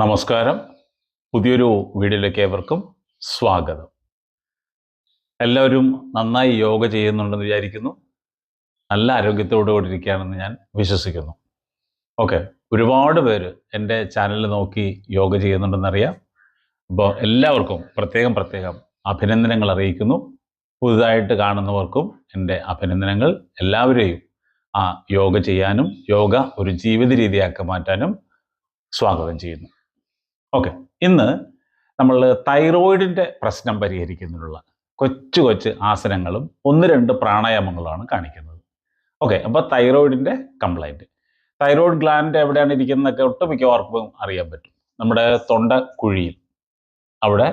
നമസ്കാരം. പുതിയൊരു വീഡിയോയിലേക്ക് ഏവർക്കും സ്വാഗതം. എല്ലാവരും നന്നായി യോഗ ചെയ്യുന്നുണ്ടെന്ന് വിചാരിക്കുന്നു. നല്ല ആരോഗ്യത്തോടു കൂടി ഇരിക്കുകയാണെന്ന് ഞാൻ വിശ്വസിക്കുന്നു. ഓക്കെ ഒരുപാട് പേര് എന്റെ ചാനലിൽ നോക്കി യോഗ ചെയ്യുന്നുണ്ടെന്നറിയാം. അപ്പോൾ എല്ലാവർക്കും പ്രത്യേകം പ്രത്യേകം അഭിനന്ദനങ്ങൾ അറിയിക്കുന്നു. പുതുതായിട്ട് കാണുന്നവർക്കും എന്റെ അഭിനന്ദനങ്ങൾ. എല്ലാവരെയും ആ യോഗ ചെയ്യാനും യോഗ ഒരു ജീവിത രീതിയാക്കി മാറ്റാനും സ്വാഗതം ചെയ്യുന്നു. ഓക്കെ ഇന്ന് നമ്മൾ തൈറോയിഡിന്റെ പ്രശ്നം പരിഹരിക്കുന്നതിനുള്ള കൊച്ചു കൊച്ചു ആസനങ്ങളും ഒന്ന് രണ്ട് പ്രാണായാമങ്ങളുമാണ് കാണിക്കുന്നത്. ഓക്കെ അപ്പോൾ തൈറോയിഡിന്റെ കംപ്ലൈന്റ് തൈറോയിഡ് ഗ്ലാൻഡ് എവിടെയാണ് ഇരിക്കുന്നതൊക്കെ ഒട്ടുമിക്കവർക്കും അറിയാൻ പറ്റും. നമ്മുടെ തൊണ്ട കുഴിയിൽ. അവിടെ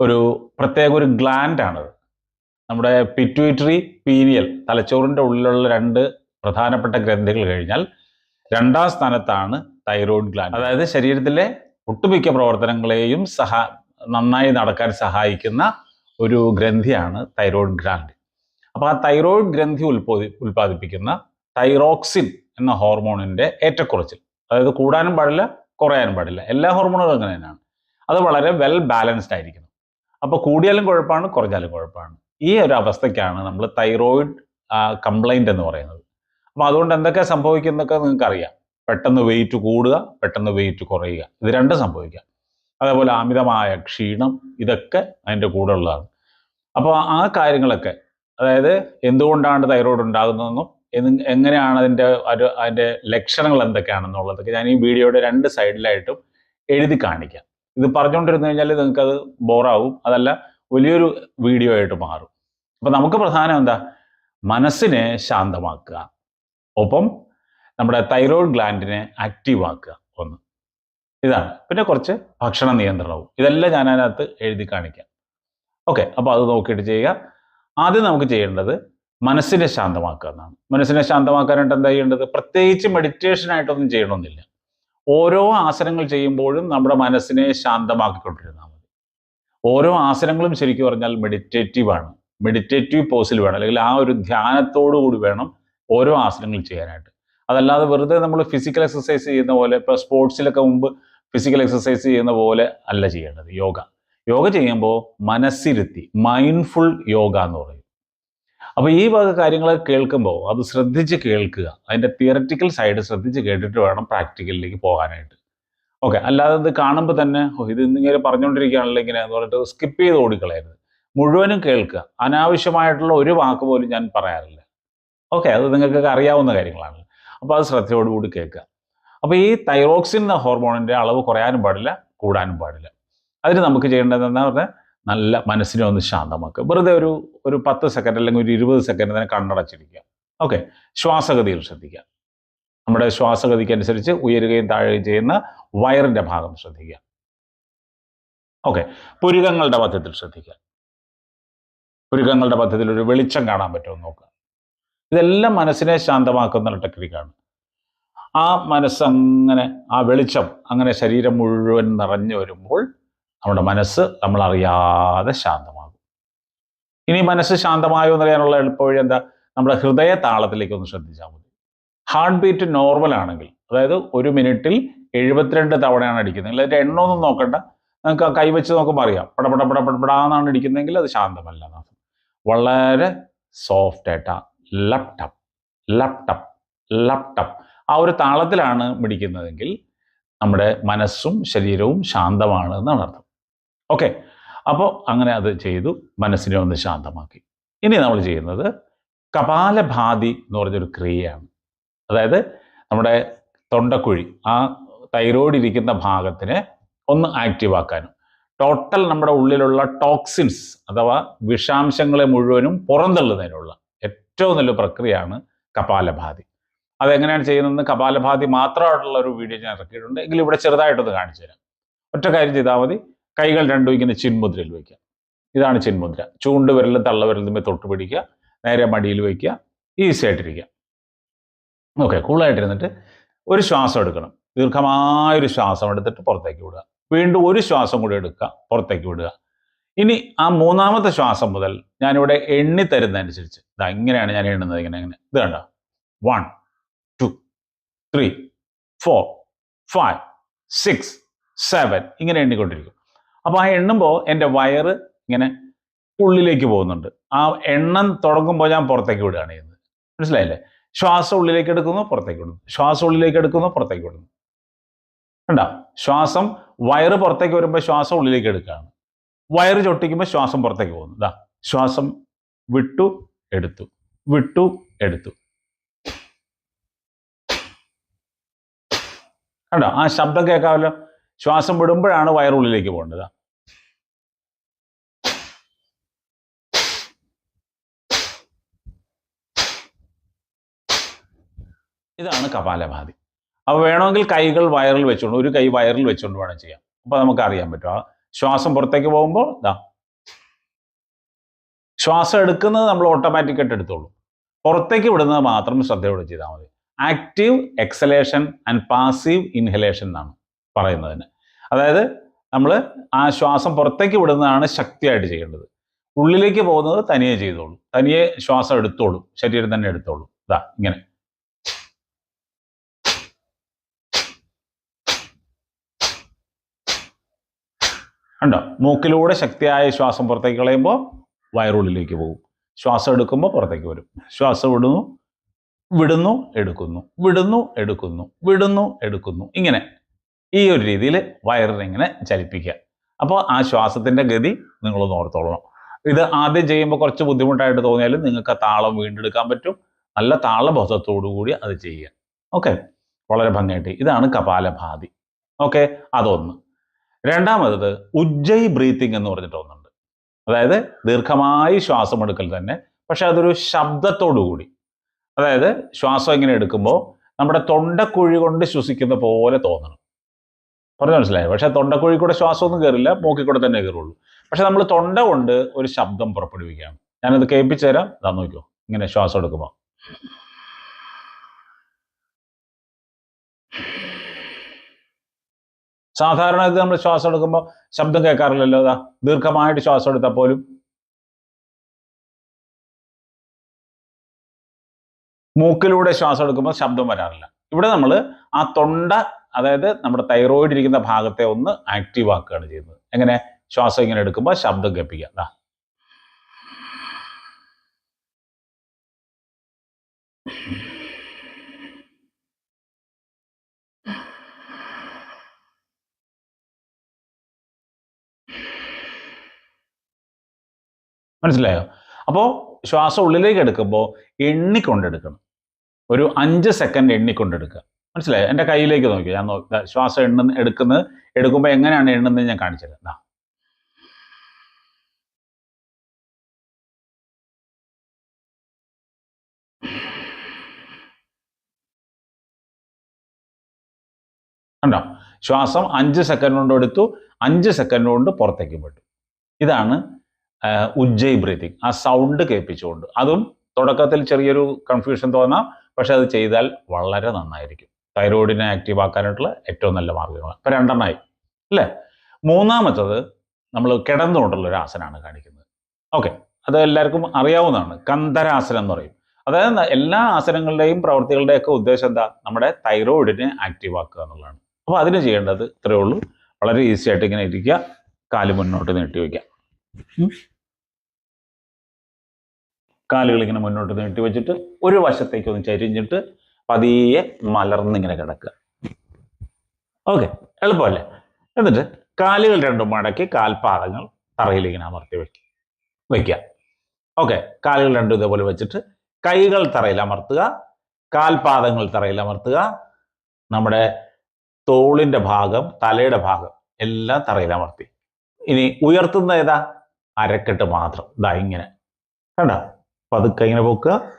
ഒരു പ്രത്യേക ഒരു ഗ്ലാൻഡാണത് നമ്മുടെ പിറ്റ്യൂട്ടറി പീനിയൽ തലച്ചോറിന്റെ ഉള്ളിലുള്ള രണ്ട് പ്രധാനപ്പെട്ട ഗ്രന്ഥികൾ കഴിഞ്ഞാൽ രണ്ടാം സ്ഥാനത്താണ് തൈറോയിഡ് ഗ്ലാൻഡ് അതായത് ശരീരത്തിലെ ഒട്ടുമിക്ക പ്രവർത്തനങ്ങളെയും സഹ നന്നായി നടക്കാൻ സഹായിക്കുന്ന ഒരു ഗ്രന്ഥിയാണ് തൈറോയിഡ് ഗ്രാൻഡ്. അപ്പോൾ ആ തൈറോയിഡ് ഗ്രന്ഥി ഉൽപ്പോദി ഉൽപ്പാദിപ്പിക്കുന്ന തൈറോക്സിൻ എന്ന ഹോർമോണിന്റെ ഏറ്റക്കുറച്ചിൽ. അതായത് കൂടാനും പാടില്ല കുറയാനും പാടില്ല. എല്ലാ ഹോർമോണുകളും അങ്ങനെ തന്നെയാണ്. അത് വളരെ വെൽ ബാലൻസ്ഡ് ആയിരിക്കണം. അപ്പോൾ കൂടിയാലും കുഴപ്പമാണ് കുറഞ്ഞാലും കുഴപ്പമാണ്. ഈ ഒരു അവസ്ഥയ്ക്കാണ് നമ്മൾ തൈറോയിഡ് കംപ്ലൈന്റ് എന്ന് പറയുന്നത്. അപ്പോൾ അതുകൊണ്ട് എന്തൊക്കെ സംഭവിക്കുന്നതൊക്കെ നിങ്ങൾക്ക് അറിയാം പെട്ടെന്ന് വെയിറ്റ് കൂടുക പെട്ടെന്ന് വെയിറ്റ് കുറയുക. ഇത് രണ്ടും സംഭവിക്കാം. അതേപോലെ അമിതമായ ക്ഷീണം ഇതൊക്കെ അതിന്റെ കൂടെ ഉള്ളതാണ്. അപ്പോൾ ആ കാര്യങ്ങളൊക്കെ അതായത് എന്തുകൊണ്ടാണ് തൈറോയ്ഡ് ഉണ്ടാകുന്നതെന്നും എങ്ങനെയാണ് അതിന്റെ ഒരു അതിന്റെ ലക്ഷണങ്ങൾ എന്തൊക്കെയാണെന്നുള്ളതൊക്കെ ഞാൻ ഈ വീഡിയോയുടെ രണ്ട് സൈഡിലായിട്ടും എഴുതി കാണിക്കാം. ഇത് പറഞ്ഞുകൊണ്ടിരുന്നു കഴിഞ്ഞാൽ നിങ്ങൾക്കത് ബോറാവും. അതല്ല വലിയൊരു വീഡിയോ ആയിട്ട് മാറും. അപ്പം നമുക്ക് പ്രധാനം എന്താ? മനസ്സിനെ ശാന്തമാക്കുക. ഒപ്പം നമ്മുടെ തൈറോയ്ഡ് ഗ്ലാൻഡിനെ ആക്റ്റീവ് ആക്കുക ഒന്ന്. ഇതാണ്. പിന്നെ കുറച്ച് ഭക്ഷണ നിയന്ത്രണവും. ഇതെല്ലാം ഞാൻ അതിനകത്ത് എഴുതി കാണിക്കാം. ഓക്കെ അപ്പോൾ അത് നോക്കിയിട്ട് ചെയ്യുക. ആദ്യം നമുക്ക് ചെയ്യേണ്ടത് മനസ്സിനെ ശാന്തമാക്കുക എന്നാണ്. മനസ്സിനെ ശാന്തമാക്കാനായിട്ട് എന്താ ചെയ്യേണ്ടത്? പ്രത്യേകിച്ച് മെഡിറ്റേഷൻ ആയിട്ടൊന്നും ചെയ്യണമെന്നില്ല. ഓരോ ആസനങ്ങൾ ചെയ്യുമ്പോഴും നമ്മുടെ മനസ്സിനെ ശാന്തമാക്കിക്കൊണ്ടിരുന്നാൽ മതി. ഓരോ ആസനങ്ങളും ശരിക്കും പറഞ്ഞാൽ മെഡിറ്റേറ്റീവ് ആണ്. മെഡിറ്റേറ്റീവ് പോസിൽ വേണം. അല്ലെങ്കിൽ ആ ഒരു ധ്യാനത്തോടു കൂടി വേണം ഓരോ ആസനങ്ങൾ ചെയ്യാനായിട്ട്. അതല്ലാതെ വെറുതെ നമ്മൾ ഫിസിക്കൽ എക്സസൈസ് ചെയ്യുന്ന പോലെ ഇപ്പോൾ സ്പോർട്സിലൊക്കെ മുമ്പ് ഫിസിക്കൽ എക്സസൈസ് ചെയ്യുന്ന പോലെ അല്ല ചെയ്യേണ്ടത്. യോഗ. യോഗ ചെയ്യുമ്പോൾ മനസ്സിരുത്തി മൈൻഡ്ഫുൾ യോഗ എന്ന് പറയും. അപ്പോൾ ഈ വക കാര്യങ്ങൾ കേൾക്കുമ്പോൾ അത് ശ്രദ്ധിച്ച് കേൾക്കുക. അതിന്റെ തിയററ്റിക്കൽ സൈഡ് ശ്രദ്ധിച്ച് കേട്ടിട്ട് വേണം പ്രാക്ടിക്കലിലേക്ക് പോകാനായിട്ട്. ഓക്കെ. അല്ലാതെ ഇത് കാണുമ്പോൾ തന്നെ "ഓ, ഇത് ഇന്നിങ്ങനെ പറഞ്ഞുകൊണ്ടിരിക്കുകയാണല്ലോ ഇങ്ങനെ എന്ന് പറഞ്ഞിട്ട് സ്കിപ്പ് ചെയ്ത് ഓടിക്കളയരുത്. മുഴുവനും കേൾക്കുക. അനാവശ്യമായിട്ടുള്ള ഒരു വാക്ക് പോലും ഞാൻ പറയാറില്ല. ഓക്കെ. അത് നിങ്ങൾക്കൊക്കെ അറിയാവുന്ന കാര്യങ്ങളാണ് അപ്പോൾ അത് ശ്രദ്ധയോടുകൂടി കേൾക്കുക. അപ്പോൾ ഈ തൈറോക്സിൻ എന്ന ഹോർമോണിന്റെ അളവ് കുറയാനും പാടില്ല കൂടാനും പാടില്ല. അതിന് നമുക്ക് ചെയ്യേണ്ടത് എന്താ പറഞ്ഞാൽ നല്ല മനസ്സിനെ ഒന്ന് ശാന്തമാക്കുക. വെറുതെ ഒരു ഒരു പത്ത് സെക്കൻഡ് അല്ലെങ്കിൽ ഒരു ഇരുപത് സെക്കൻഡ് തന്നെ കണ്ണടച്ചിരിക്കുക. ഓക്കെ ശ്വാസഗതിയിൽ ശ്രദ്ധിക്കുക. നമ്മുടെ ശ്വാസഗതിക്ക് അനുസരിച്ച് ഉയരുകയും താഴുകയും ചെയ്യുന്ന വയറിന്റെ ഭാഗം ശ്രദ്ധിക്കുക. ഓക്കെ പുരുകങ്ങളുടെ പദ്ധതിയിൽ ശ്രദ്ധിക്കുക. പുരുകങ്ങളുടെ പദ്ധതിയിൽ ഒരു വെളിച്ചം കാണാൻ പറ്റുമോ നോക്കുക. ഇതെല്ലാം മനസ്സിനെ ശാന്തമാക്കുന്ന ടെക്നിക്കാണ് ആ മനസ്സങ്ങനെ ആ വെളിച്ചം അങ്ങനെ ശരീരം മുഴുവൻ നിറഞ്ഞു വരുമ്പോൾ നമ്മുടെ മനസ്സ് നമ്മൾ അറിയാതെ ശാന്തമാകും. ഇനി മനസ്സ് ശാന്തമായോ എന്നറിയാനുള്ള എളുപ്പവഴി എന്താ? നമ്മുടെ ഹൃദയ താളത്തിലേക്ക് ഒന്ന് ശ്രദ്ധിച്ചാൽ മതി. ഹാർട്ട് ബീറ്റ് നോർമൽ ആണെങ്കിൽ അതായത് ഒരു മിനിറ്റിൽ എഴുപത്തിരണ്ട് തവണയാണ് അടിക്കുന്നത്. അതിന്റെ എണ്ണമൊന്നും നോക്കണ്ട. നമുക്ക് കൈ വെച്ച് നോക്കുമ്പോൾ അറിയാം. പട പട പട പടപടാന്നാണ് അടിക്കുന്നതെങ്കിൽ അത് ശാന്തമല്ല വളരെ സോഫ്റ്റ് ആയിട്ടാ ലപ്ടപ്പ് ലപ്ടപ്പ് ലപ്ടപ്പ് ആ ഒരു താളത്തിലാണ് മിടിക്കുന്നതെങ്കിൽ നമ്മുടെ മനസ്സും ശരീരവും ശാന്തമാണ് എന്നാണ് അർത്ഥം. ഓക്കെ അപ്പോൾ അങ്ങനെ അത് ചെയ്തു മനസ്സിനെ ഒന്ന് ശാന്തമാക്കി. ഇനി നമ്മൾ ചെയ്യുന്നത് കപാലഭാതി എന്ന് പറഞ്ഞൊരു ക്രിയയാണ്. അതായത് നമ്മുടെ തൊണ്ടക്കുഴി ആ തൈറോയ്ഡ് ഇരിക്കുന്ന ഭാഗത്തിനെ ഒന്ന് ആക്റ്റീവ് ആക്കാനും. ടോട്ടൽ നമ്മുടെ ഉള്ളിലുള്ള ടോക്സിൻസ് അഥവാ വിഷാംശങ്ങളെ മുഴുവനും പുറന്തള്ളുന്നതിനുള്ള ഏറ്റവും നല്ല പ്രക്രിയയാണ് കപാലഭാതി. അതെങ്ങനെയാണ് ചെയ്യുന്നത് കപാലഭാതി മാത്രമായിട്ടുള്ള ഒരു വീഡിയോ ഞാൻ ഇറക്കിയിട്ടുണ്ട്. എങ്കിലും ഇവിടെ ചെറുതായിട്ടൊന്ന് കാണിച്ചു തരാം. ഒറ്റ കാര്യം ചെയ്താൽ മതി. കൈകൾ രണ്ടും ഇങ്ങനെ ചിൻമുദ്രയിൽ വയ്ക്കുക. ഇതാണ് ചൂണ്ട് വിരലും തള്ളവിരലും തമ്മിൽ തൊട്ട് പിടിക്കുക. നേരെ മടിയിൽ വയ്ക്കുക. ഈസി ആയിട്ടിരിക്കുക. ഓക്കെ കൂളായിട്ടിരുന്നിട്ട് ഒരു ശ്വാസം എടുക്കണം. ദീർഘമായൊരു ശ്വാസം എടുത്തിട്ട് പുറത്തേക്ക് വിടുക. വീണ്ടും ഒരു ശ്വാസം കൂടി എടുക്കുക. പുറത്തേക്ക് വിടുക. ഇനി ആ മൂന്നാമത്തെ ശ്വാസം മുതൽ ഞാനിവിടെ എണ്ണി തരുന്നതനുസരിച്ച്. ഇതാ ഇങ്ങനെയാണ് ഞാൻ എണ്ണുന്നത് ഇങ്ങനെ ഇങ്ങനെ. ഇത് കണ്ടോ? One two three four five six seven ഇങ്ങനെ എണ്ണിക്കൊണ്ടിരിക്കും. അപ്പോൾ ആ എണ്ണുമ്പോൾ എന്റെ വയറ് ഇങ്ങനെ ഉള്ളിലേക്ക് പോകുന്നുണ്ട്. ആ എണ്ണം തുടങ്ങുമ്പോൾ ഞാൻ പുറത്തേക്ക് വിടുകയാണ് ചെയ്യുന്നത്. മനസ്സിലായില്ലേ? ശ്വാസം ഉള്ളിലേക്ക് എടുക്കുന്നു പുറത്തേക്ക് വിടുന്നു. ശ്വാസം ഉള്ളിലേക്ക് എടുക്കുന്നു പുറത്തേക്ക് വിടുന്നു. കണ്ടോ? ശ്വാസം വയറ് പുറത്തേക്ക് വരുമ്പോൾ ശ്വാസം ഉള്ളിലേക്ക് എടുക്കുകയാണ്. വയറ് ചൊട്ടിക്കുമ്പോൾ ശ്വാസം പുറത്തേക്ക് പോകുന്നു. ഇതാ ശ്വാസം വിട്ടു എടുത്തു. വിട്ടു എടുത്തു. കണ്ടോ? ആ ശബ്ദം കേൾക്കാമല്ലോ? ശ്വാസം വിടുമ്പോഴാണ് വയറുള്ളിലേക്ക് പോകേണ്ടത്. ഇതാണ് കപാലഭാതി. അപ്പോൾ വേണമെങ്കിൽ കൈകൾ വയറിൽ വെച്ചുകൊണ്ട് ഒരു കൈ വയറിൽ വെച്ചുകൊണ്ട് വേണം ചെയ്യാം അപ്പോൾ നമുക്ക് അറിയാൻ പറ്റും. ആ ശ്വാസം പുറത്തേക്ക് പോകുമ്പോൾ ഇതാ ശ്വാസം എടുക്കുന്നത് നമ്മൾ ഓട്ടോമാറ്റിക്കായിട്ട് എടുത്തോളൂ. പുറത്തേക്ക് വിടുന്നത് മാത്രം ശ്രദ്ധയോടെ ചെയ്താൽ മതി. Active exhalation and passive inhalation എന്നാണ് പറയുന്നതിന്. അതായത് നമ്മൾ ആ ശ്വാസം പുറത്തേക്ക് വിടുന്നതാണ് ശക്തിയായിട്ട് ചെയ്യേണ്ടത്. ഉള്ളിലേക്ക് പോകുന്നത് തനിയെ ചെയ്തോളൂ. തനിയെ ശ്വാസം എടുത്തോളൂ. ശരീരം തന്നെ എടുത്തോളൂ. ഇതാ ഇങ്ങനെ. കണ്ടോ? മൂക്കിലൂടെ ശക്തിയായ ശ്വാസം പുറത്തേക്ക് കളയുമ്പോൾ വയറുള്ളിലേക്ക് പോകും. ശ്വാസം എടുക്കുമ്പോൾ പുറത്തേക്ക് വരും. ശ്വാസം വിടുന്നു വിടുന്നു എടുക്കുന്നു. വിടുന്നു എടുക്കുന്നു. വിടുന്നു എടുക്കുന്നു. ഇങ്ങനെ ഈ ഒരു രീതിയിൽ വയറിനെ ഇങ്ങനെ ചലിപ്പിക്കുക. അപ്പോൾ ആ ശ്വാസത്തിന്റെ ഗതി നിങ്ങളൊന്ന് ഓർത്തോളണം. ഇത് ആദ്യം ചെയ്യുമ്പോൾ കുറച്ച് ബുദ്ധിമുട്ടായിട്ട് തോന്നിയാലും നിങ്ങൾക്ക് ആ താളം വീണ്ടെടുക്കാൻ പറ്റും. നല്ല താളബോധത്തോടു കൂടി അത് ചെയ്യുക. ഓക്കെ? വളരെ ഭംഗിയായിട്ട്. ഇതാണ് കപാലഭാതി. ഓക്കെ? അതൊന്ന്. രണ്ടാമത് ഉജ്ജയ് ബ്രീത്തിങ് എന്ന് പറഞ്ഞിട്ട് ഒന്നുണ്ട്. അതായത് ദീർഘമായി ശ്വാസം എടുക്കൽ തന്നെ പക്ഷെ അതൊരു ശബ്ദത്തോടു കൂടി അതായത് ശ്വാസം ഇങ്ങനെ എടുക്കുമ്പോൾ നമ്മുടെ തൊണ്ടക്കുഴി കൊണ്ട് ശ്വസിക്കുന്ന പോലെ തോന്നണം. പറഞ്ഞു മനസ്സിലായി? പക്ഷെ തൊണ്ടക്കുഴി കൂടെ ശ്വാസമൊന്നും കയറില്ല മൂക്കിൽ കൂടെ തന്നെ കയറുള്ളൂ പക്ഷെ നമ്മൾ തൊണ്ട കൊണ്ട് ഒരു ശബ്ദം പുറപ്പെടുവിക്കുകയാണ്. ഞാനത് കേൾപ്പിച്ചു തരാം. ഇതാ നോക്കിയോ ഇങ്ങനെ ശ്വാസം എടുക്കുമ്പോൾ സാധാരണ ഇത് നമ്മൾ ശ്വാസം എടുക്കുമ്പോൾ ശബ്ദം കേൾക്കാറില്ലല്ലോ. അതാ ദീർഘമായിട്ട് ശ്വാസം എടുത്താൽ പോലും. മൂക്കിലൂടെ ശ്വാസം എടുക്കുമ്പോൾ ശബ്ദം വരാറില്ല. ഇവിടെ നമ്മൾ ആ തൊണ്ട അതായത് നമ്മുടെ തൈറോയിഡ് ഇരിക്കുന്ന ഭാഗത്തെ ഒന്ന് ആക്റ്റീവ് ആക്കുകയാണ് ചെയ്യുന്നത്. എങ്ങനെ? ശ്വാസം ഇങ്ങനെ എടുക്കുമ്പോൾ ശബ്ദം കേൾപ്പിക്കുക. ദാ. മനസ്സിലായോ? അപ്പോൾ ശ്വാസം ഉള്ളിലേക്ക് എടുക്കുമ്പോൾ എണ്ണിക്കൊണ്ടെടുക്കണം. ഒരു അഞ്ച് സെക്കൻഡ് എണ്ണിക്കൊണ്ടെടുക്കുക. മനസ്സിലായോ? എന്റെ കയ്യിലേക്ക് നോക്കി. ഞാൻ നോക്കി ശ്വാസം എണ്ണ എടുക്കുന്നത് എടുക്കുമ്പോൾ എങ്ങനെയാണ് എണ്ണുന്നത് ഞാൻ കാണിച്ചത് ദാ. കണ്ടോ? ശ്വാസം അഞ്ച് സെക്കൻഡ് കൊണ്ട് എടുത്തു അഞ്ച് സെക്കൻഡ് കൊണ്ട് പുറത്തേക്ക് വിട്ടു. ഇതാണ് ഉജ്ജയ് ബ്രീതിങ് ആ സൗണ്ട് കേൾപ്പിച്ചുകൊണ്ട്. അതും തുടക്കത്തിൽ ചെറിയൊരു കൺഫ്യൂഷൻ തോന്നാം. പക്ഷെ അത് ചെയ്താൽ വളരെ നന്നായിരിക്കും. തൈറോയിഡിനെ ആക്റ്റീവ് ആക്കാനായിട്ടുള്ള ഏറ്റവും നല്ല മാർഗങ്ങൾ ഇപ്പം രണ്ടെണ്ണമായി അല്ലേ? മൂന്നാമത്തത് നമ്മൾ കിടന്നുകൊണ്ടുള്ള ഒരു ആസനമാണ് കാണിക്കുന്നത്. ഓക്കെ. അത് എല്ലാവർക്കും അറിയാവുന്നതാണ്. കന്ധരാസനം എന്ന് പറയും. അതായത് എല്ലാ ആസനങ്ങളുടെയും പ്രവൃത്തികളുടെയൊക്കെ ഉദ്ദേശം എന്താ? നമ്മുടെ തൈറോയിഡിനെ ആക്റ്റീവ് ആക്കുക എന്നുള്ളതാണ്. അപ്പോൾ അതിന് ചെയ്യേണ്ടത് ഇത്രയേ ഉള്ളൂ. വളരെ ഈസി ആയിട്ട് ഇങ്ങനെ ഇരിക്കുക. കാൽ മുന്നോട്ട് നീട്ടി വയ്ക്കുക. കാലുകൾ ഇങ്ങനെ മുന്നോട്ട് നീട്ടി വെച്ചിട്ട് ഒരു വശത്തേക്ക് ഒന്ന് ചരിഞ്ഞിട്ട് പതിയെ മലർന്നിങ്ങനെ കിടക്കുക. ഓക്കെ എളുപ്പമല്ലേ? എന്നിട്ട് കാലുകൾ രണ്ടും മടക്കി കാൽപാദങ്ങൾ തറയിൽ ഇങ്ങനെ അമർത്തി വെക്കുക. വയ്ക്കുക ഓക്കെ കാലുകൾ രണ്ടും ഇതേപോലെ വെച്ചിട്ട് കൈകൾ തറയിൽ അമർത്തുക കാൽപാദങ്ങൾ തറയിൽ അമർത്തുക നമ്മുടെ തോളിന്റെ ഭാഗം തലയുടെ ഭാഗം എല്ലാം തറയിൽ അമർത്തി. ഇനി ഉയർത്തുന്ന ഏതാ? അരക്കെട്ട് മാത്രം. ഇതാ ഇങ്ങനെ. കണ്ട? പതുക്കെ ഇങ്ങനെ പൊക്കുക.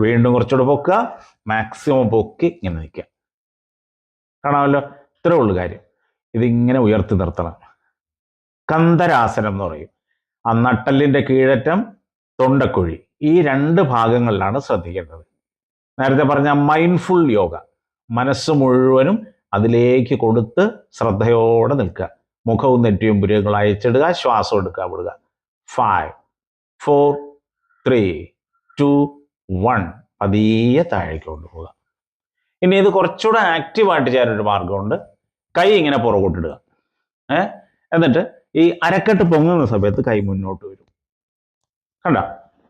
വീണ്ടും കുറച്ചുകൂടെ പൊക്കുക. മാക്സിമം പൊക്കി ഇങ്ങനെ നിൽക്കുക. കാണാമല്ലോ? ഇത്രേ ഉള്ളൂ കാര്യം. ഇതിങ്ങനെ ഉയർത്തി നിർത്തണം. കന്തരാസനം എന്ന് പറയും. ആ നട്ടലിന്റെ കീഴറ്റം തൊണ്ടക്കുഴി. ഈ രണ്ട് ഭാഗങ്ങളിലാണ് ശ്രദ്ധിക്കേണ്ടത്. നേരത്തെ പറഞ്ഞ മൈൻഡ്ഫുൾ യോഗ മനസ്സ് മുഴുവനും അതിലേക്ക് കൊടുത്ത് ശ്രദ്ധയോടെ നിൽക്കുക. മുഖവും നെറ്റിയും പുരുകങ്ങൾ അയച്ചിടുക. ശ്വാസം എടുക്കുക വിടുക five four three two one പതിയെ താഴേക്ക് കൊണ്ടുപോകുക ഇനി ഇത് കുറച്ചുകൂടെ ആക്റ്റീവായിട്ട് ചെയ്യാനൊരു മാർഗമുണ്ട്. കൈ ഇങ്ങനെ പുറകോട്ടിടുക. ഏ? എന്നിട്ട് ഈ അരക്കെട്ട് പൊങ്ങുന്ന സമയത്ത് കൈ മുന്നോട്ട് വരും. കണ്ട?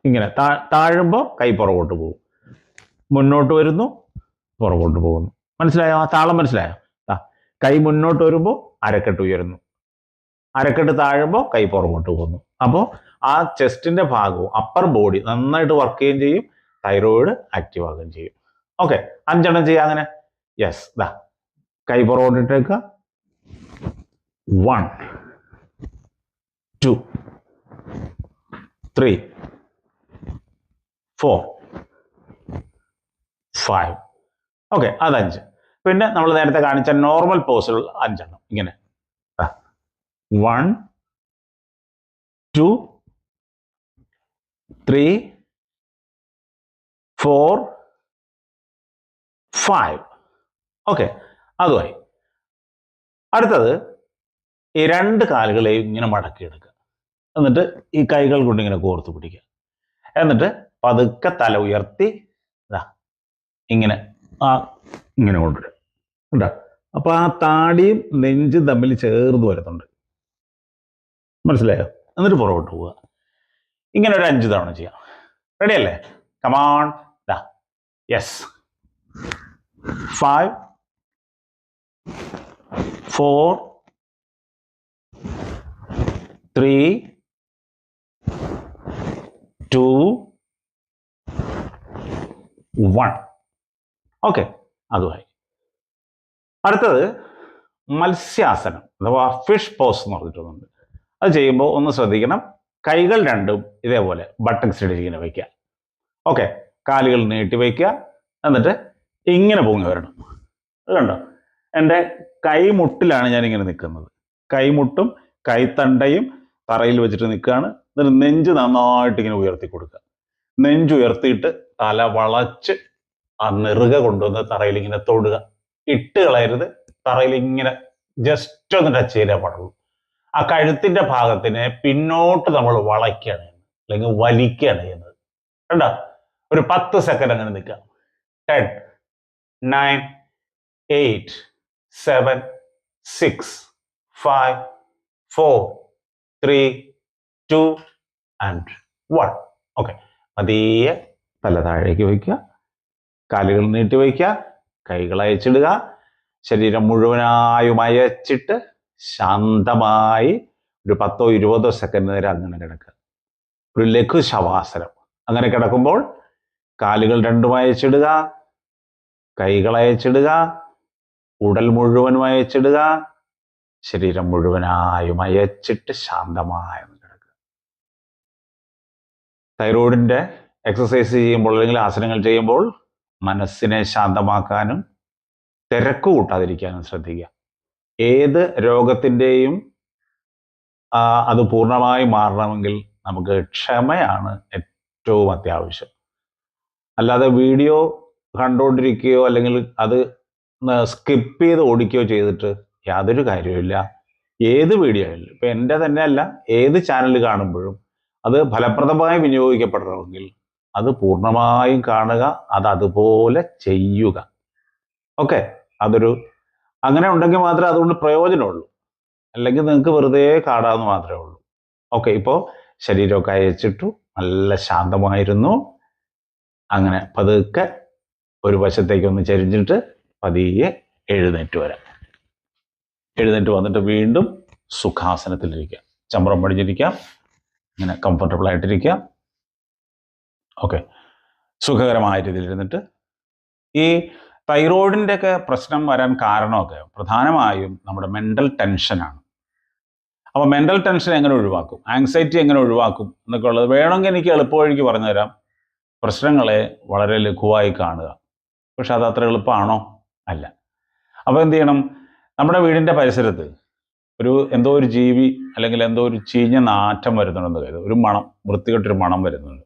ഇങ്ങനെ താ താഴുമ്പോൾ കൈ പുറകോട്ട് പോകും. മുന്നോട്ട് വരുന്നു പുറകോട്ട് പോകുന്നു. മനസ്സിലായോ? ആ താളം മനസ്സിലായോ? കൈ മുന്നോട്ട് വരുമ്പോൾ അരക്കെട്ട് ഉയരുന്നു. അരക്കെട്ട് താഴുമ്പോൾ കൈ പുറകോട്ട് പോകുന്നു. അപ്പോൾ ആ ചെസ്റ്റിന്റെ ഭാഗവും അപ്പർ ബോഡി നന്നായിട്ട് വർക്ക് ചെയ്യുകയും ചെയ്യും തൈറോയിഡ് ആക്റ്റീവ് ആകുകയും ചെയ്യും. ഓക്കെ അഞ്ചെണ്ണം ചെയ്യാം അങ്ങനെ? യെസ് ദാ. കൈ പുറകോട്ടിട്ടേക്കുക one two three four five okay അതഞ്ച്. പിന്നെ നമ്മൾ നേരത്തെ കാണിച്ച നോർമൽ പോസിലുള്ള അഞ്ചെണ്ണം. ഇങ്ങനെ. One two three four five. Okay അതുമായി. അടുത്തത് ഈ രണ്ട് കാലുകളെയും ഇങ്ങനെ മടക്കിയെടുക്കുക. എന്നിട്ട് ഈ കൈകൾ കൊണ്ട് ഇങ്ങനെ കോർത്ത് പിടിക്കുക. എന്നിട്ട് പതുക്കെ തല ഉയർത്തി ഇതാ ഇങ്ങനെ ആ ഇങ്ങനെ കൊണ്ടുവരിക. ഉണ്ടോ അപ്പൊ ആ താടിയും നെഞ്ചും തമ്മിൽ ചേർന്ന് വരുന്നുണ്ട്. മനസ്സിലായോ? എന്നിട്ട് പുറകോട്ട് പോവുക. ഇങ്ങനെ ഒരു അഞ്ച് തവണ ചെയ്യാം. റെഡി അല്ലേ? Come on yes five four three two one okay അതുമായി. അടുത്തത് മത്സ്യാസനം അഥവാ ഫിഷ് പോസ് എന്ന് പറഞ്ഞിട്ടുണ്ട് അത് ചെയ്യുമ്പോൾ ഒന്ന് ശ്രദ്ധിക്കണം. കൈകൾ രണ്ടും ഇതേപോലെ ബട്ടക്സ് ഇങ്ങനെ വയ്ക്കുക ഓക്കെ കാലുകൾ നീട്ടി വയ്ക്കുക എന്നിട്ട് ഇങ്ങനെ പൊങ്ങി വരണം. അത് കണ്ടോ? എന്റെ കൈമുട്ടിലാണ് ഞാനിങ്ങനെ നിൽക്കുന്നത്. കൈമുട്ടും കൈത്തണ്ടയും തറയിൽ വെച്ചിട്ട് നിൽക്കുകയാണ്. എന്നിട്ട് നെഞ്ച് നന്നായിട്ട് ഇങ്ങനെ ഉയർത്തി കൊടുക്കുക. നെഞ്ച് ഉയർത്തിയിട്ട് തല വളച്ച് ആ നെറുക കൊണ്ടുവന്ന് തറയിൽ ഇങ്ങനെ തൊടുക. ഇട്ട് കളയരുത്. തറയിൽ ഇങ്ങനെ ജസ്റ്റ് ഒന്ന് ടച്ച് ചെയ്തേ പാടുള്ളൂ. ആ കഴുത്തിന്റെ ഭാഗത്തിനെ പിന്നോട്ട് നമ്മൾ വളയ്ക്കുകയാണ് അല്ലെങ്കിൽ വലിക്കുകയാണ് ചെയ്യുന്നത് കണ്ടോ? ഒരു പത്ത് സെക്കൻഡ് അങ്ങനെ നിൽക്കുക. Ten nine eight seven six five four three two and one okay പതിയെ തല താഴേക്ക് വയ്ക്കുക. കാലുകൾ നീട്ടി വയ്ക്കുക. കൈകൾ അയച്ചിടുക. ശരീരം മുഴുവനായും അയച്ചിട്ട് ശാന്തമായി ഒരു പത്തോ ഇരുപതോ സെക്കൻഡ് നേരം അങ്ങനെ കിടക്കുക. ഒരു ലഘു ശവാസനം. അങ്ങനെ കിടക്കുമ്പോൾ കാലുകൾ രണ്ടും അയച്ചിടുക കൈകൾ അയച്ചിടുക ഉടൽ മുഴുവനും അയച്ചിടുക ശരീരം മുഴുവനായും അയച്ചിട്ട് ശാന്തമായി കിടക്കുക. തൈറോയിഡിന്റെ എക്സസൈസ് ചെയ്യുമ്പോൾ അല്ലെങ്കിൽ ആസനങ്ങൾ ചെയ്യുമ്പോൾ മനസ്സിനെ ശാന്തമാക്കാനും തിരക്ക് കൂട്ടാതിരിക്കാനും ശ്രദ്ധിക്കുക. ഏത് രോഗത്തിന്റെയും അത് പൂർണമായി മാറണമെങ്കിൽ നമുക്ക് ക്ഷമയാണ് ഏറ്റവും അത്യാവശ്യം. അല്ലാതെ വീഡിയോ കണ്ടുകൊണ്ടിരിക്കുകയോ അല്ലെങ്കിൽ അത് സ്കിപ്പ് ചെയ്ത് ഓടിക്കുകയോ ചെയ്തിട്ട് യാതൊരു കാര്യവുമില്ല ഏത് വീഡിയോ ആയാലും ഇപ്പം എന്റെ തന്നെ അല്ല ഏത് ചാനൽ കാണുമ്പോഴും അത് ഫലപ്രദമായി വിനിയോഗിക്കപ്പെടണമെങ്കിൽ അത് പൂർണമായും കാണുക അത് അതുപോലെ ചെയ്യുക. ഓക്കെ അതൊരു അങ്ങനെ ഉണ്ടെങ്കിൽ മാത്രമേ അതുകൊണ്ട് പ്രയോജനമുള്ളൂ. അല്ലെങ്കിൽ നിങ്ങൾക്ക് വെറുതെ കാടാന്ന് മാത്രമേ ഉള്ളൂ. ഓക്കെ ഇപ്പോൾ ശരീരമൊക്കെ അയച്ചിട്ടു നല്ല ശാന്തമായിരുന്നു. അങ്ങനെ പതുക്കെ ഒരു വശത്തേക്ക് ഒന്ന് ചരിഞ്ഞിട്ട് പതിയെ എഴുന്നേറ്റ് വരാം. എഴുന്നേറ്റ് വന്നിട്ട് വീണ്ടും സുഖാസനത്തിലിരിക്കാം ചമ്രം പടിഞ്ഞിരിക്കാം ഇങ്ങനെ കംഫർട്ടബിൾ ആയിട്ടിരിക്കാം ഓക്കെ സുഖകരമായ രീതിയിൽ ഇരുന്നിട്ട് ഈ തൈറോയിഡിന്റെ ഒക്കെ പ്രശ്നം വരാൻ കാരണമൊക്കെ പ്രധാനമായും നമ്മുടെ മെന്റൽ ടെൻഷനാണ് അപ്പോൾ മെന്റൽ ടെൻഷൻ എങ്ങനെ ഒഴിവാക്കും? ആങ്സൈറ്റി എങ്ങനെ ഒഴിവാക്കും? എന്നൊക്കെ ഉള്ളത് വേണമെങ്കിൽ എനിക്ക് എളുപ്പവഴിക്ക് പറഞ്ഞുതരാം പ്രശ്നങ്ങളെ വളരെ ലഘുവായി കാണുക. പക്ഷെ അത് അത്ര എളുപ്പമാണോ? അല്ല. അപ്പോൾ എന്ത് ചെയ്യണം? നമ്മുടെ വീടിന്റെ പരിസരത്ത് ഒരു എന്തോ ഒരു ജീവി അല്ലെങ്കിൽ എന്തോ ഒരു ചീഞ്ഞ നാറ്റം വരുന്നുണ്ടെന്ന് കരുതും ഒരു മണം വൃത്തികെട്ടൊരു മണം വരുന്നുണ്ട്.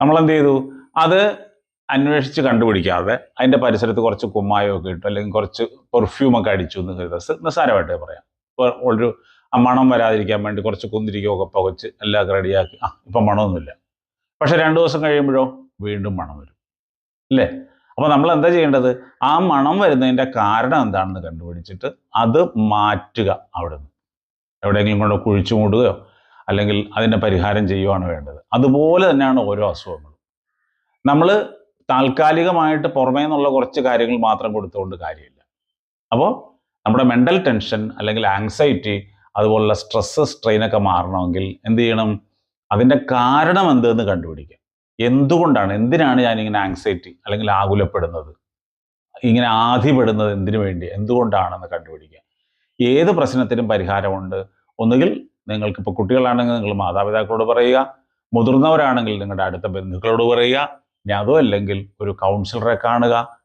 നമ്മൾ എന്ത് ചെയ്തു? അത് അന്വേഷിച്ച് കണ്ടുപിടിക്കാതെ അതിന്റെ പരിസരത്ത് കുറച്ച് കുമ്മായോ ഒക്കെ ഇട്ടു അല്ലെങ്കിൽ കുറച്ച് പെർഫ്യൂമൊക്കെ അടിച്ചു എന്ന് കരുതസ് നിസ്സാരമായിട്ടേ പറയാം. ഇപ്പോൾ ഒരു മണം വരാതിരിക്കാൻ വേണ്ടി കുറച്ച് കുന്തിരിക്കുകയൊക്കെ പുകച്ച് എല്ലാം റെഡിയാക്കി ആ ഇപ്പം മണമൊന്നുമില്ല. പക്ഷെ രണ്ട് ദിവസം കഴിയുമ്പോഴോ വീണ്ടും മണം വരും. അല്ലേ? അപ്പോൾ നമ്മൾ എന്താ ചെയ്യേണ്ടത്? ആ മണം വരുന്നതിന്റെ കാരണം എന്താണെന്ന് കണ്ടുപിടിച്ചിട്ട് അത് മാറ്റുക അവിടുന്ന്. എവിടെയെങ്കിലും കൊണ്ട് കുഴിച്ചു മൂടുകയോ അല്ലെങ്കിൽ അതിന്റെ പരിഹാരം ചെയ്യുകയാണ് വേണ്ടത്. അതുപോലെ തന്നെയാണ് ഓരോ അസുഖങ്ങളും. നമ്മൾ താൽക്കാലികമായിട്ട് പുറമേ നിന്നുള്ള കുറച്ച് കാര്യങ്ങൾ മാത്രം കൊടുത്തുകൊണ്ട് കാര്യമില്ല. അപ്പോൾ നമ്മുടെ മെന്റൽ ടെൻഷൻ അല്ലെങ്കിൽ ആങ്സൈറ്റി അതുപോലുള്ള സ്ട്രെസ്സ് സ്ട്രെയിനൊക്കെ മാറണമെങ്കിൽ എന്ത് ചെയ്യണം? അതിന്റെ കാരണം എന്തെന്ന് കണ്ടുപിടിക്കുക എന്തുകൊണ്ടാണ്? എന്തിനാണ് ഞാനിങ്ങനെ ആങ്സൈറ്റി അല്ലെങ്കിൽ ആകുലപ്പെടുന്നത്? ഇങ്ങനെ ആധിപ്പെടുന്നത് എന്തിനു വേണ്ടി? എന്തുകൊണ്ടാണെന്ന് കണ്ടുപിടിക്കുക ഏത് പ്രശ്നത്തിനും പരിഹാരമുണ്ട്? ഒന്നുകിൽ നിങ്ങൾക്കിപ്പോൾ കുട്ടികളാണെങ്കിൽ നിങ്ങൾ മാതാപിതാക്കളോട് പറയുക മുതിർന്നവരാണെങ്കിൽ നിങ്ങളുടെ അടുത്ത ബന്ധുക്കളോട് പറയുക അതോ അല്ലെങ്കിൽ ഒരു കൗൺസിലറെ കാണുക.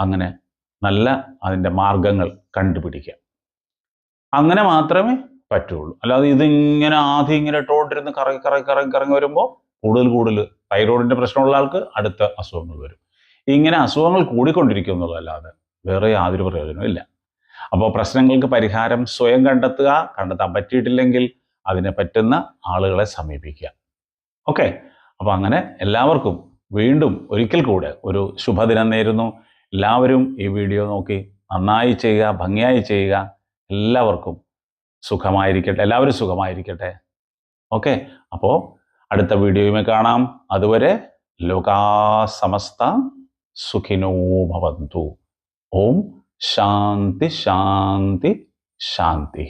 അങ്ങനെ നല്ല അതിന്റെ മാർഗങ്ങൾ കണ്ടുപിടിക്കുക. അങ്ങനെ മാത്രമേ പറ്റുള്ളൂ. അല്ലാതെ ഇതിങ്ങനെ ആദ്യം ഇങ്ങനെ ഇട്ടുകൊണ്ടിരുന്ന് കറങ്ങി കറങ്ങി കറങ്ങി കറങ്ങി വരുമ്പോൾ കൂടുതൽ കൂടുതൽ തൈറോയിഡിന്റെ പ്രശ്നമുള്ള ആൾക്ക് അടുത്ത അസുഖങ്ങൾ വരും. ഇങ്ങനെ അസുഖങ്ങൾ കൂടിക്കൊണ്ടിരിക്കും എന്നുള്ളതല്ലാതെ വേറെ യാതൊരു പ്രയോജനവും ഇല്ല. അപ്പോൾ പ്രശ്നങ്ങൾക്ക് പരിഹാരം സ്വയം കണ്ടെത്തുക കണ്ടെത്താൻ പറ്റിയിട്ടില്ലെങ്കിൽ അതിനെ പറ്റുന്ന ആളുകളെ സമീപിക്കുക. ഓക്കെ? അപ്പോൾ അങ്ങനെ എല്ലാവർക്കും വീണ്ടും ഒരിക്കൽ കൂടെ ഒരു ശുഭദിനം നേരുന്നു. എല്ലാവരും ഈ വീഡിയോ നോക്കി നന്നായി ചെയ്യുക ഭംഗിയായി ചെയ്യുക. എല്ലാവർക്കും സുഖമായിരിക്കട്ടെ എല്ലാവരും സുഖമായിരിക്കട്ടെ. ഓക്കെ അപ്പോൾ അടുത്ത വീഡിയോയുമേ കാണാം. അതുവരെ ലോകാ സമസ്ത സുഖിനോ ഭവന്തു. ഓം ശാന്തി ശാന്തി ശാന്തി